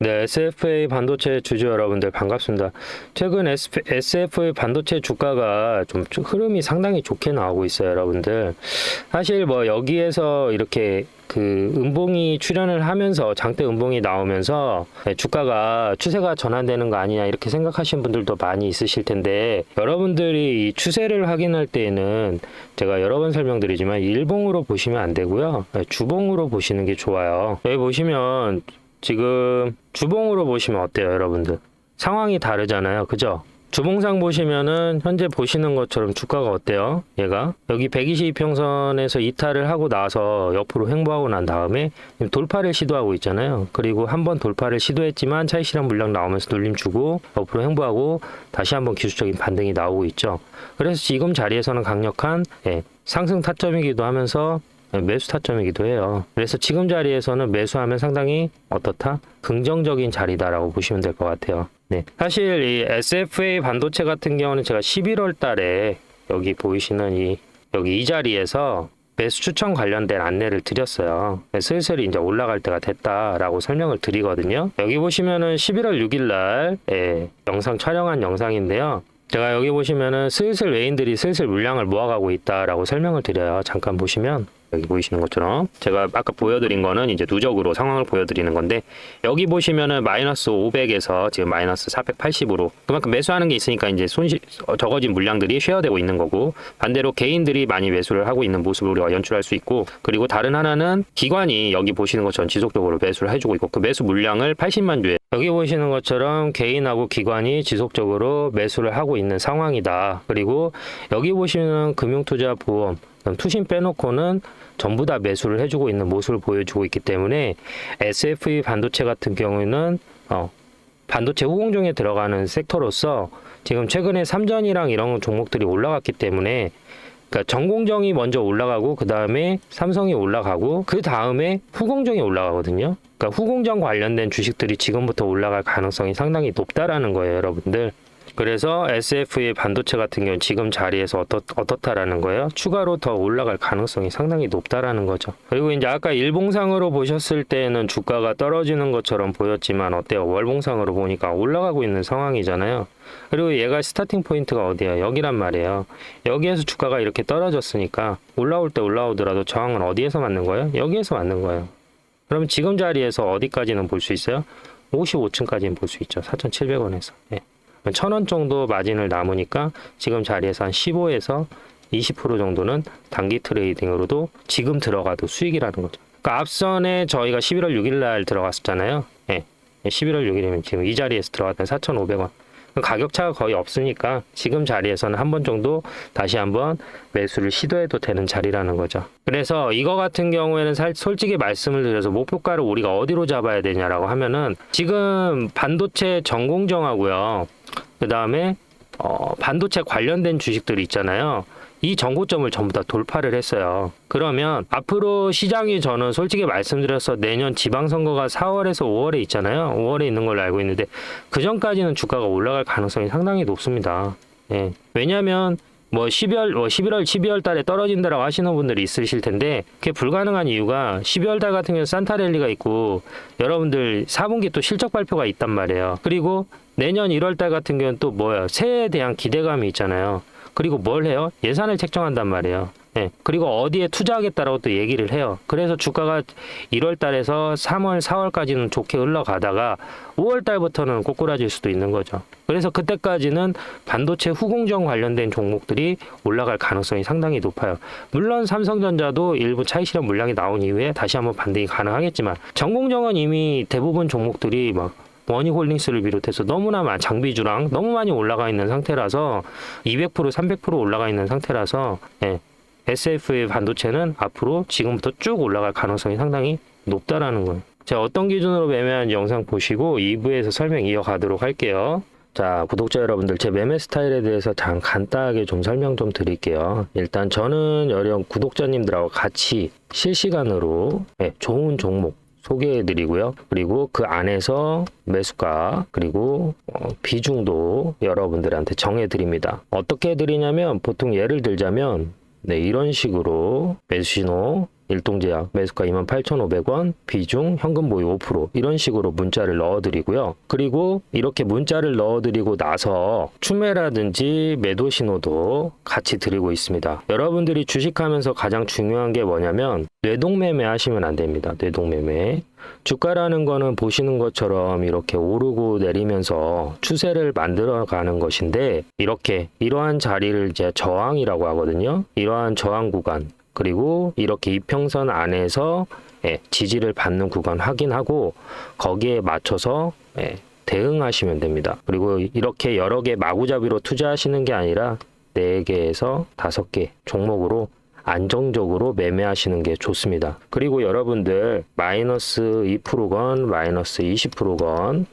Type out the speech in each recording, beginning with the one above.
네, SFA 반도체 주주 여러분들 반갑습니다. 최근 SFA 반도체 주가가 좀 흐름이 상당히 좋게 나오고 있어요, 여러분들. 사실 뭐 여기에서 이렇게 그 음봉이 출현을 하면서 장대 음봉이 나오면서 네, 주가가 추세가 전환되는 거 아니냐 이렇게 생각하시는 분들도 많이 있으실 텐데 여러분들이 이 추세를 확인할 때에는 제가 여러 번 설명드리지만 일봉으로 보시면 안 되고요. 네, 주봉으로 보시는 게 좋아요. 여기 보시면 지금 주봉으로 보시면 어때요, 여러분들? 상황이 다르잖아요. 그죠? 주봉상 보시면은 현재 보시는 것처럼 주가가 어때요? 얘가 여기 122평선에서 이탈을 하고 나서 옆으로 횡보하고 난 다음에 돌파를 시도하고 있잖아요. 그리고 한 번 돌파를 시도했지만 차익 실현 물량 나오면서 눌림 주고 옆으로 횡보하고 다시 한번 기술적인 반등이 나오고 있죠. 그래서 지금 자리에서는 강력한 예, 상승 타점이기도 하면서 매수 타점이기도 해요. 그래서 지금 자리에서는 매수하면 상당히 어떻다? 긍정적인 자리다라고 보시면 될 것 같아요. 네. 사실 이 SFA 반도체 같은 경우는 제가 11월 달에 여기 보이시는 이 여기 이 자리에서 매수 추천 관련된 안내를 드렸어요. 네, 슬슬 이제 올라갈 때가 됐다라고 설명을 드리거든요. 여기 보시면은 11월 6일 날 예, 영상 촬영한 영상인데요. 제가 여기 보시면은 슬슬 외인들이 슬슬 물량을 모아가고 있다라고 설명을 드려요. 잠깐 보시면 여기 보이시는 것처럼 제가 아까 보여드린 거는 이제 누적으로 상황을 보여드리는 건데 여기 보시면은 마이너스 500에서 지금 마이너스 480으로 그만큼 매수하는 게 있으니까 이제 손실 어, 적어진 물량들이 쉐어되고 있는 거고 반대로 개인들이 많이 매수를 하고 있는 모습을 우리가 연출할 수 있고 그리고 다른 하나는 기관이 여기 보시는 것처럼 지속적으로 매수를 해주고 있고 그 매수 물량을 80만 주에 여기 보시는 것처럼 개인하고 기관이 지속적으로 매수를 하고 있는 상황이다. 그리고 여기 보시는 금융투자보험 투신 빼놓고는 전부 다 매수를 해주고 있는 모습을 보여주고 있기 때문에 SFE 반도체 같은 경우에는 어, 반도체 후공정에 들어가는 섹터로서 지금 최근에 삼전이랑 이런 종목들이 올라갔기 때문에 그러니까 전공정이 먼저 올라가고 그 다음에 삼성이 올라가고 그 다음에 후공정이 올라가거든요. 그러니까 후공정 관련된 주식들이 지금부터 올라갈 가능성이 상당히 높다라는 거예요, 여러분들. 그래서 SF의 반도체 같은 경우는 지금 자리에서 어떻, 어떻다라는 거예요? 추가로 더 올라갈 가능성이 상당히 높다라는 거죠. 그리고 이제 아까 일봉상으로 보셨을 때는 주가가 떨어지는 것처럼 보였지만 어때요? 월봉상으로 보니까 올라가고 있는 상황이잖아요. 그리고 얘가 스타팅 포인트가 어디야? 여기란 말이에요. 여기에서 주가가 이렇게 떨어졌으니까 올라올 때 올라오더라도 저항은 어디에서 맞는 거예요? 여기에서 맞는 거예요. 그럼 지금 자리에서 어디까지는 볼 수 있어요? 55층까지는 볼 수 있죠. 4,700원에서. 예. 1000원 정도 마진을 남으니까 지금 자리에서 한 15에서 20% 정도는 단기 트레이딩으로도 지금 들어가도 수익이라는 거죠. 그러니까 앞선에 저희가 11월 6일 날 들어갔었잖아요. 예. 11월 6일이면 지금 이 자리에서 들어갔던 4,500원. 가격 차가 거의 없으니까 지금 자리에서는 한 번 정도 다시 한번 매수를 시도해도 되는 자리라는 거죠. 그래서 이거 같은 경우에는 살, 솔직히 말씀을 드려서 목표가를 우리가 어디로 잡아야 되냐라고 하면은 지금 반도체 전공정하고요. 그 다음에 어, 반도체 관련된 주식들이 있잖아요. 이 정고점을 전부 다 돌파를 했어요. 그러면 앞으로 시장이 저는 솔직히 말씀드려서 내년 지방선거가 4월에서 5월에 있잖아요. 5월에 있는 걸로 알고 있는데 그 전까지는 주가가 올라갈 가능성이 상당히 높습니다. 예. 왜냐하면 뭐 12월, 뭐 11월, 12월 달에 떨어진다라고 하시는 분들이 있으실 텐데 그게 불가능한 이유가 12월 달 같은 경우는 산타랠리가 있고 여러분들 4분기 또 실적 발표가 있단 말이에요. 그리고 내년 1월 달 같은 경우는 또 뭐예요? 새해에 대한 기대감이 있잖아요. 그리고 뭘 해요? 예산을 책정한단 말이에요. 네. 그리고 어디에 투자하겠다라고 또 얘기를 해요. 그래서 주가가 1월 달에서 3월, 4월까지는 좋게 흘러가다가 5월 달부터는 꼬꾸라질 수도 있는 거죠. 그래서 그때까지는 반도체 후공정 관련된 종목들이 올라갈 가능성이 상당히 높아요. 물론 삼성전자도 일부 차익 실현 물량이 나온 이후에 다시 한번 반등이 가능하겠지만 전공정은 이미 대부분 종목들이 막 머니홀딩스를 비롯해서 너무나 많은 장비주랑 너무 많이 올라가 있는 상태라서 200% 300% 올라가 있는 상태라서 예, SF의 반도체는 앞으로 지금부터 쭉 올라갈 가능성이 상당히 높다라는 거예요. 제가 어떤 기준으로 매매하는지 영상 보시고 2부에서 설명 이어가도록 할게요. 자, 구독자 여러분들, 제 매매 스타일에 대해서 잠 간단하게 좀 설명 좀 드릴게요. 일단 저는 여러 구독자님들하고 같이 실시간으로 네, 좋은 종목, 소개해 드리고요. 그리고 그 안에서 매수가 그리고 어, 비중도 여러분들한테 정해 드립니다. 어떻게 해 드리냐면 보통 예를 들자면 네, 이런 식으로 매수 신호 일동제약 매수가 28,500원, 비중 현금 보유 5% 이런 식으로 문자를 넣어드리고요. 그리고 이렇게 문자를 넣어드리고 나서 추매라든지 매도 신호도 같이 드리고 있습니다. 여러분들이 주식하면서 가장 중요한 게 뭐냐면 뇌동매매 하시면 안 됩니다. 뇌동매매. 주가라는 거는 보시는 것처럼 이렇게 오르고 내리면서 추세를 만들어 가는 것인데 이렇게 이러한 자리를 이제 저항이라고 하거든요. 이러한 저항 구간 그리고 이렇게 이평선 안에서 예, 지지를 받는 구간 확인하고 거기에 맞춰서 예, 대응하시면 됩니다. 그리고 이렇게 여러 개 마구잡이로 투자하시는 게 아니라 4개에서 5개 종목으로 안정적으로 매매하시는 게 좋습니다. 그리고 여러분들 마이너스 2%건 마이너스 20%건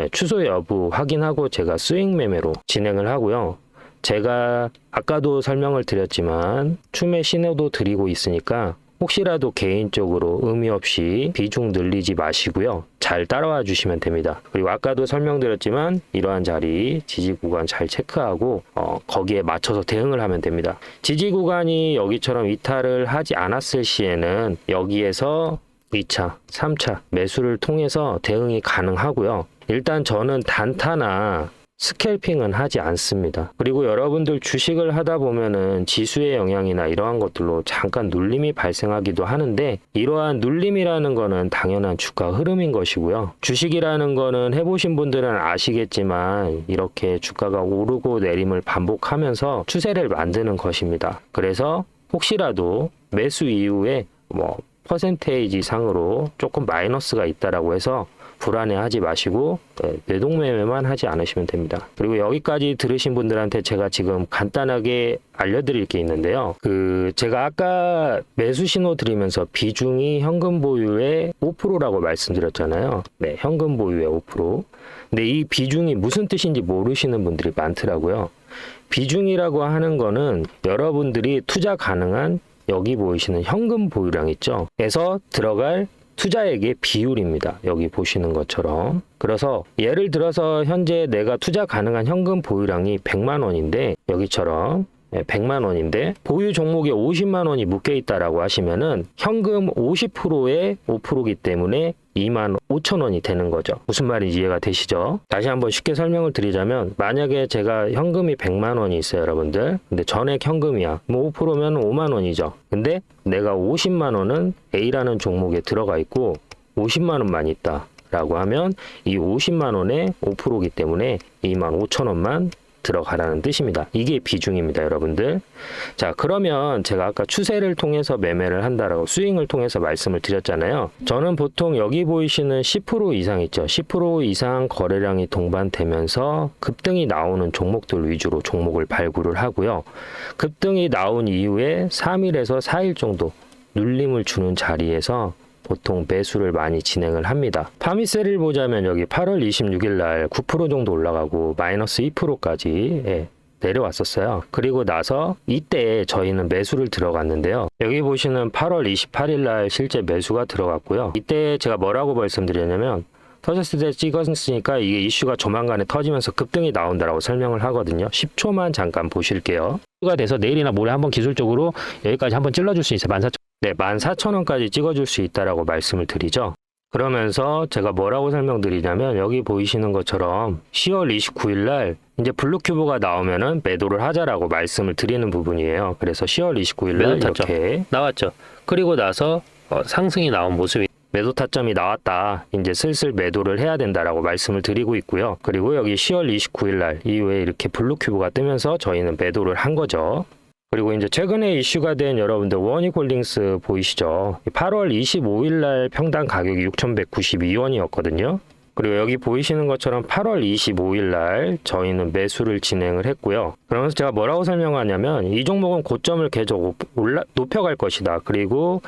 예, 추소 여부 확인하고 제가 스윙 매매로 진행을 하고요. 제가 아까도 설명을 드렸지만 추매 신호도 드리고 있으니까 혹시라도 개인적으로 의미 없이 비중 늘리지 마시고요. 잘 따라와 주시면 됩니다. 그리고 아까도 설명드렸지만 이러한 자리 지지 구간 잘 체크하고 어, 거기에 맞춰서 대응을 하면 됩니다. 지지 구간이 여기처럼 이탈을 하지 않았을 시에는 여기에서 2차, 3차 매수를 통해서 대응이 가능하고요. 일단 저는 단타나 스캘핑은 하지 않습니다. 그리고 여러분들 주식을 하다 보면은 지수의 영향이나 이러한 것들로 잠깐 눌림이 발생하기도 하는데 이러한 눌림이라는 거는 당연한 주가 흐름인 것이고요. 주식이라는 거는 해보신 분들은 아시겠지만 이렇게 주가가 오르고 내림을 반복하면서 추세를 만드는 것입니다. 그래서 혹시라도 매수 이후에 뭐 퍼센테이지 상으로 조금 마이너스가 있다라고 해서 불안해하지 마시고 네, 뇌동매매만 하지 않으시면 됩니다. 그리고 여기까지 들으신 분들한테 제가 지금 간단하게 알려드릴 게 있는데요. 그 제가 아까 매수 신호 드리면서 비중이 현금 보유의 5%라고 말씀드렸잖아요. 네, 현금 보유의 5%. 근데 이 비중이 무슨 뜻인지 모르시는 분들이 많더라고요. 비중이라고 하는 거는 여러분들이 투자 가능한 여기 보이시는 현금 보유량 있죠. 에서 들어갈 투자액의 비율입니다. 여기 보시는 것처럼. 그래서 예를 들어서 현재 내가 투자 가능한 현금 보유량이 100만 원인데 여기처럼 예, 100만 원인데 보유 종목에 50만 원이 묶여 있다라고 하시면은 현금 50%의 5%이기 때문에 2만 5천 원이 되는 거죠. 무슨 말인지 이해가 되시죠? 다시 한번 쉽게 설명을 드리자면 만약에 제가 현금이 100만 원이 있어요, 여러분들. 근데 전액 현금이야. 뭐 5%면 5만 원이죠. 근데 내가 50만 원은 A라는 종목에 들어가 있고 50만 원만 있다. 라고 하면 이 50만 원의 5%이기 때문에 2만 5천 원만 들어가라는 뜻입니다. 이게 비중입니다, 여러분들. 자, 그러면 제가 아까 추세를 통해서 매매를 한다라고 스윙을 통해서 말씀을 드렸잖아요. 저는 보통 여기 보이시는 10% 이상 있죠. 10% 이상 거래량이 동반되면서 급등이 나오는 종목들 위주로 종목을 발굴을 하고요. 급등이 나온 이후에 3일에서 4일 정도 눌림을 주는 자리에서 보통 매수를 많이 진행을 합니다. 파미세를 보자면 여기 8월 26일 날 9% 정도 올라가고 마이너스 2%까지 예, 내려왔었어요. 그리고 나서 이때 저희는 매수를 들어갔는데요. 여기 보시는 8월 28일 날 실제 매수가 들어갔고요. 이때 제가 뭐라고 말씀드렸냐면 터졌을 때 찍었으니까 이게 이슈가 조만간에 터지면서 급등이 나온다라고 설명을 하거든요. 10초만 잠깐 보실게요. 가 돼서 내일이나 모레 한번 기술적으로 여기까지 한번 찔러줄 수 있어요. 14,000. 네, 14,000원까지 찍어줄 수 있다라고 말씀을 드리죠. 그러면서 제가 뭐라고 설명드리냐면 여기 보이시는 것처럼 10월 29일 날 이제 블루큐브가 나오면은 매도를 하자라고 말씀을 드리는 부분이에요. 그래서 10월 29일 날. 이렇게 나왔죠. 그리고 나서 어, 상승이 나온 모습이 매도 타점이 나왔다. 이제 슬슬 매도를 해야 된다라고 말씀을 드리고 있고요. 그리고 여기 10월 29일 날 이후에 이렇게 블루큐브가 뜨면서 저희는 매도를 한 거죠. 그리고 이제 최근에 이슈가 된 여러분들 원익홀딩스 보이시죠? 8월 25일 날 평당 가격이 6,192원이었거든요. 그리고 여기 보이시는 것처럼 8월 25일 날 저희는 매수를 진행을 했고요. 그러면서 제가 뭐라고 설명하냐면 이 종목은 고점을 계속 올라 높여갈 것이다. 그리고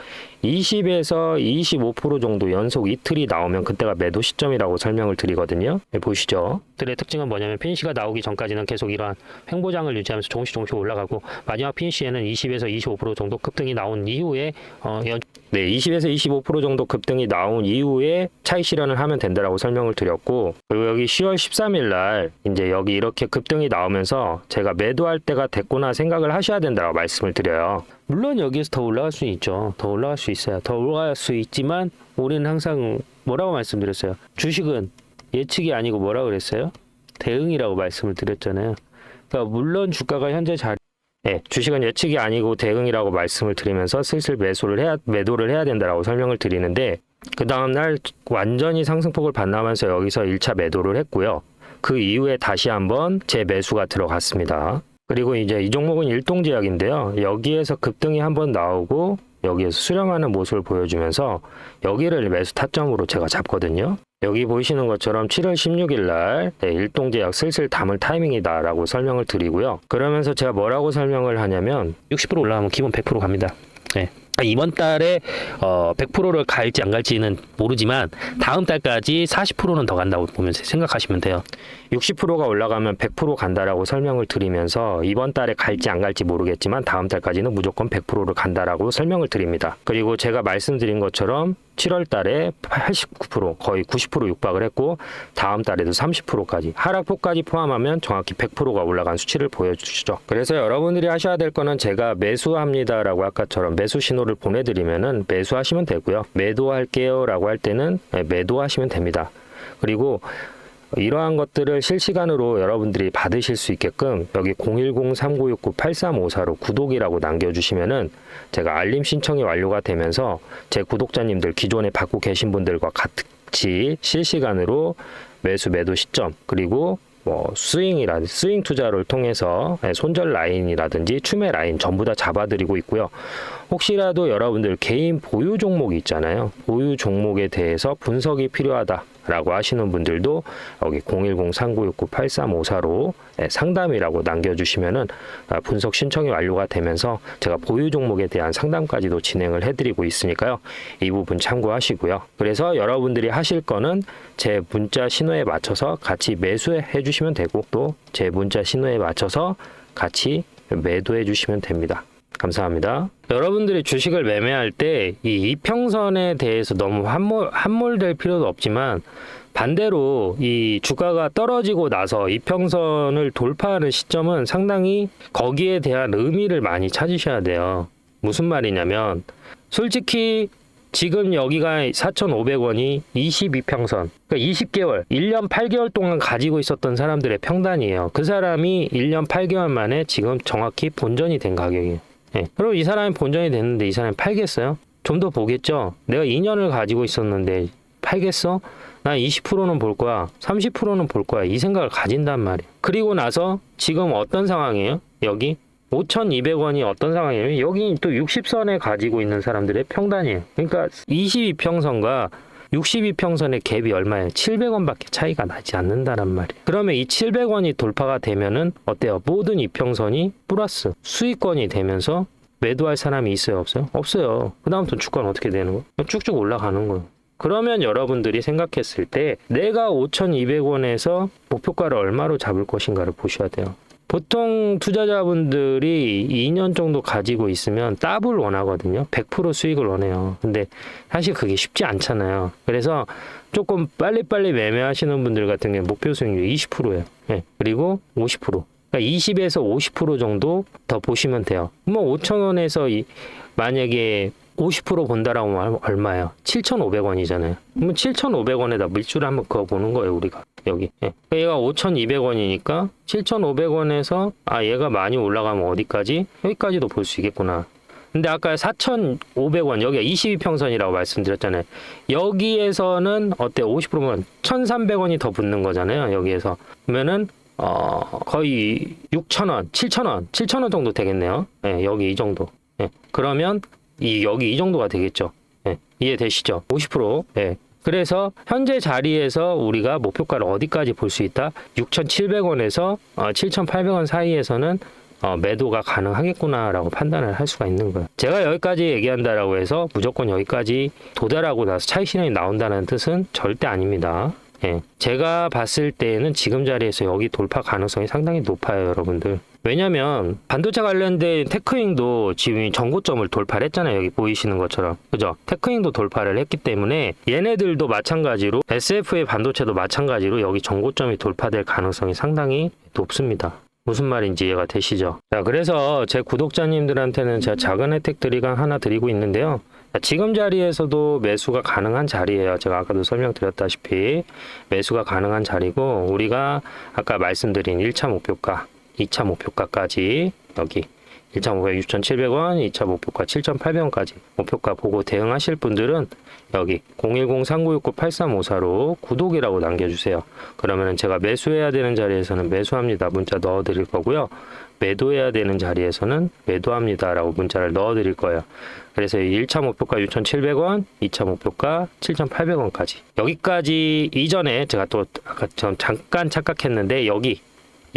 20에서 25% 정도 연속 이틀이 나오면 그때가 매도 시점이라고 설명을 드리거든요. 네, 보시죠. 들의 특징은 뭐냐면 피니시가 나오기 전까지는 계속 이러한 횡보장을 유지하면서 조금씩 조금씩 올라가고 마지막 피니시에는 20에서 25% 정도 급등이 나온 이후에 어, 연- 네, 20에서 25% 정도 급등이 나온 이후에 차익 실현을 하면 된다라고 설명을 드렸고 그리고 여기 10월 13일 날 이제 여기 이렇게 급등이 나오면서 제가 매도할 때가 됐구나 생각을 하셔야 된다고 말씀을 드려요. 물론 여기에서 더 올라갈 수 있죠. 더 올라갈 수 있어요. 더 올라갈 수 있지만 우리는 항상 뭐라고 말씀드렸어요. 주식은 예측이 아니고 뭐라고 그랬어요? 대응이라고 말씀을 드렸잖아요. 그러니까 물론 주가가 현재 자리 네, 주식은 예측이 아니고 대응이라고 말씀을 드리면서 슬슬 매수를 해야 매도를 해야 된다라고 설명을 드리는데 그 다음 날 완전히 상승폭을 반납하면서 여기서 1차 매도를 했고요. 그 이후에 다시 한번 재 매수가 들어갔습니다. 그리고 이제 이 종목은 일동제약인데요. 여기에서 급등이 한번 나오고 여기에서 수렴하는 모습을 보여주면서 여기를 매수 타점으로 제가 잡거든요. 여기 보이시는 것처럼 7월 16일 날 네, 일동제약 슬슬 담을 타이밍이다 라고 설명을 드리고요. 그러면서 제가 뭐라고 설명을 하냐면 60% 올라가면 기본 100% 갑니다. 네. 이번 달에 어 100%를 갈지 안 갈지는 모르지만 다음 달까지 40%는 더 간다고 보면 생각하시면 돼요. 60%가 올라가면 100% 간다라고 설명을 드리면서 이번 달에 갈지 안 갈지 모르겠지만 다음 달까지는 무조건 100%를 간다라고 설명을 드립니다. 그리고 제가 말씀드린 것처럼 7월 달에 89% 거의 90% 육박을 했고 다음 달에도 30%까지 하락폭까지 포함하면 정확히 100%가 올라간 수치를 보여주시죠. 그래서 여러분들이 하셔야 될 거는 제가 매수합니다라고 아까처럼 매수 신호를 보내드리면은 매수하시면 되고요. 매도할게요 라고 할 때는 네, 매도하시면 됩니다. 그리고 이러한 것들을 실시간으로 여러분들이 받으실 수 있게끔 여기 010-3969-8354로 구독이라고 남겨주시면은 제가 알림 신청이 완료가 되면서 제 구독자님들 기존에 받고 계신 분들과 같이 실시간으로 매수 매도 시점 그리고 뭐 스윙이라든지 스윙 투자를 통해서 예, 손절 라인이라든지 추매 라인 전부 다 잡아드리고 있고요. 혹시라도 여러분들 개인 보유 종목이 있잖아요. 보유 종목에 대해서 분석이 필요하다 라고 하시는 분들도 여기 010-3969-8354로 예, 상담이라고 남겨주시면은 아, 분석 신청이 완료가 되면서 제가 보유 종목에 대한 상담까지도 진행을 해드리고 있으니까요. 이 부분 참고하시고요. 그래서 여러분들이 하실 거는 제 문자 신호에 맞춰서 같이 매수해 주시면 되고 또 제 문자 신호에 맞춰서 같이 매도해 주시면 됩니다. 감사합니다. 여러분들이 주식을 매매할 때 이 이평선에 대해서 너무 함몰, 함몰될 필요도 없지만 반대로 이 주가가 떨어지고 나서 이평선을 돌파하는 시점은 상당히 거기에 대한 의미를 많이 찾으셔야 돼요. 무슨 말이냐면 솔직히 지금 여기가 4,500원이 22평선, 그러니까 20개월, 1년 8개월 동안 가지고 있었던 사람들의 평단이에요. 그 사람이 1년 8개월 만에 지금 정확히 본전이 된 가격이에요. 예. 그럼 이 사람이 본전이 됐는데 이 사람이 팔겠어요? 좀 더 보겠죠? 내가 2년을 가지고 있었는데 팔겠어? 나 20%는 볼 거야. 30%는 볼 거야. 이 생각을 가진단 말이에요. 그리고 나서 지금 어떤 상황이에요? 여기 5,200원이 어떤 상황이에요? 여기 또 60선에 가지고 있는 사람들의 평단이에요. 그러니까 22평선과 62평선의 갭이 얼마예요? 700원밖에 차이가 나지 않는다란 말이에요. 그러면 이 700원이 돌파가 되면은 어때요? 모든 이평선이 플러스 수익권이 되면서 매도할 사람이 있어요? 없어요? 없어요. 그 다음부터 주가는 어떻게 되는 거예요? 쭉쭉 올라가는 거예요. 그러면 여러분들이 생각했을 때 내가 5,200원에서 목표가를 얼마로 잡을 것인가를 보셔야 돼요. 보통 투자자분들이 2년 정도 가지고 있으면 더블 원하거든요. 100% 수익을 원해요. 근데 사실 그게 쉽지 않잖아요. 그래서 조금 빨리빨리 매매하시는 분들 같은 경우에 목표 수익률이 20%예요. 예. 그리고 50%. 그러니까 20에서 50% 정도 더 보시면 돼요. 뭐 5,000원에서 이, 만약에 50% 본다라고 하면 얼마예요? 7,500원이잖아요. 그러면 7,500원에다 물줄을 한번 그어 보는 거예요, 우리가. 여기. 예. 얘가 5,200원이니까 7,500원에서 아, 얘가 많이 올라가면 어디까지? 여기까지도 볼 수 있겠구나. 근데 아까 4,500원 여기가 22평선이라고 말씀드렸잖아요. 여기에서는 어때? 50%면 1,300원이 더 붙는 거잖아요. 여기에서. 그러면은 어, 거의 6,000원, 7,000원, 7,000원 정도 되겠네요. 예, 여기 이 정도. 예. 그러면 이 여기 이 정도가 되겠죠. 예, 이해되시죠? 50%. 예. 그래서 현재 자리에서 우리가 목표가를 어디까지 볼 수 있다? 6,700원에서 어, 7,800원 사이에서는 어, 매도가 가능하겠구나라고 판단을 할 수가 있는 거예요. 제가 여기까지 얘기한다라고 해서 무조건 여기까지 도달하고 나서 차익 실현이 나온다는 뜻은 절대 아닙니다. 예. 제가 봤을 때는 지금 자리에서 여기 돌파 가능성이 상당히 높아요, 여러분들. 왜냐면 반도체 관련된 테크잉도 지금 전고점을 돌파를 했잖아요. 여기 보이시는 것처럼. 그죠? 테크잉도 돌파를 했기 때문에 얘네들도 마찬가지로 SF의 반도체도 마찬가지로 여기 전고점이 돌파될 가능성이 상당히 높습니다. 무슨 말인지 이해가 되시죠? 자, 그래서 제 구독자님들한테는 제가 작은 혜택 드리가 하나 드리고 있는데요. 자, 지금 자리에서도 매수가 가능한 자리예요. 제가 아까도 설명드렸다시피 매수가 가능한 자리고 우리가 아까 말씀드린 1차 목표가, 2차 목표가까지 여기 1차 목표가 6,700원, 2차 목표가 7,800원까지 목표가 보고 대응하실 분들은 여기 010-3969-8354로 구독이라고 남겨주세요. 그러면 제가 매수해야 되는 자리에서는 매수합니다. 문자 넣어드릴 거고요. 매도해야 되는 자리에서는 매도합니다 라고 문자를 넣어드릴 거예요. 그래서 1차 목표가 6,700원, 2차 목표가 7,800원까지. 여기까지 이전에 제가 또 잠깐 착각했는데 여기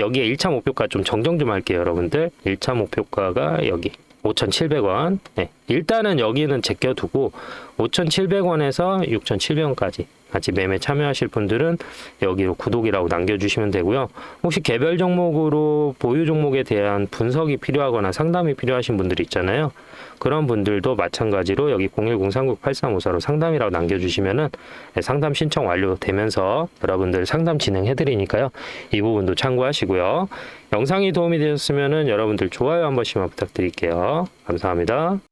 여기에 1차 목표가 좀 정정 좀 할게요, 여러분들. 1차 목표가가 여기 5,700원. 네. 일단은 여기는 제껴두고 5,700원에서 6,700원까지 같이 매매 참여하실 분들은 여기로 구독이라고 남겨주시면 되고요. 혹시 개별 종목으로 보유 종목에 대한 분석이 필요하거나 상담이 필요하신 분들 있잖아요. 그런 분들도 마찬가지로 여기 010-398354로 상담이라고 남겨주시면은 네, 상담 신청 완료되면서 여러분들 상담 진행해드리니까요. 이 부분도 참고하시고요. 영상이 도움이 되셨으면은 여러분들 좋아요 한 번씩만 부탁드릴게요. 감사합니다.